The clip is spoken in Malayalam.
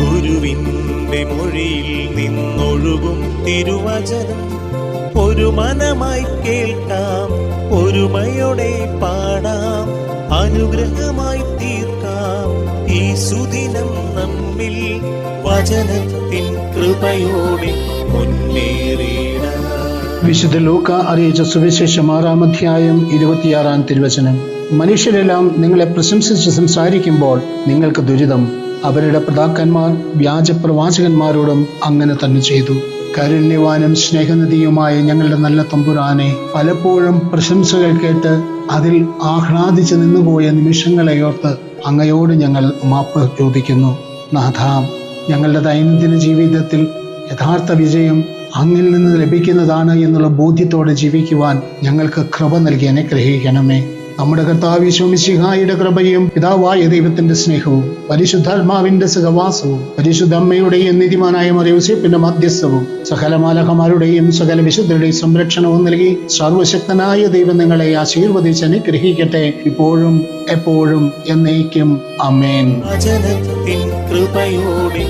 ഗുരുവിന്റെ മൊഴിയിൽ നിന്നൊഴുകും തിരുവചനം. ഒരു മനമായി കേൾക്കാം ഒരുമയോടെ പാടാം അനുഗ്രഹമായി തീർക്കാം. ഈ സുദിനം നമ്മിൽ വചനത്തിൻ കൃപയോടെ മുന്നേറിയിടാം വിശുദ്ധ ലൂക്ക അറിയിച്ച സുവിശേഷം ആറാം അധ്യായം ഇരുപത്തിയാറാം തിരുവചനം. മനുഷ്യരെല്ലാം നിങ്ങളെ പ്രശംസിച്ച് സംസാരിക്കുമ്പോൾ നിങ്ങൾക്ക് ദുരിതം. അവരുടെ പ്രതാക്കന്മാർ വ്യാജ പ്രവാചകന്മാരോടും അങ്ങനെ തന്നെ ചെയ്തു. കരുണ്യവാനും സ്നേഹനിധിയുമായ ഞങ്ങളുടെ നല്ല തമ്പുരാനെ പലപ്പോഴും പ്രശംസകൾ കേട്ട് അതിൽ ആഹ്ലാദിച്ച് നിന്നുപോയ നിമിഷങ്ങളെ ഓർത്ത് അങ്ങയോട് ഞങ്ങൾ മാപ്പ് ചോദിക്കുന്നു. നാഥാം ഞങ്ങളുടെ ദൈനംദിന ജീവിതത്തിൽ യഥാർത്ഥ വിജയം അങ്ങിൽ നിന്ന് ലഭിക്കുന്നതാണ് എന്നുള്ള ബോധ്യത്തോടെ ജീവിക്കുവാൻ ഞങ്ങൾക്ക് കൃപ നൽകി അനുഗ്രഹിക്കണമേ. നമ്മുടെ കർത്താവ് ശോമിശിഹായുടെ കൃപയും പിതാവായ ദൈവത്തിന്റെ സ്നേഹവും പരിശുദ്ധാത്മാവിന്റെ സഹവാസവും പരിശുദ്ധ അമ്മയുടെയും മറിയൂസിപ്പിന്റെ മധ്യസ്ഥവും സകല മാലകമാരുടെയും സകല വിശുദ്ധരുടെയും സംരക്ഷണവും നൽകി സർവശക്തനായ ദൈവം നിങ്ങളെ ആശീർവദിച്ച് അനുഗ്രഹിക്കട്ടെ. ഇപ്പോഴും എപ്പോഴും എന്നേക്കും. അമേൻ കൃപയോടെ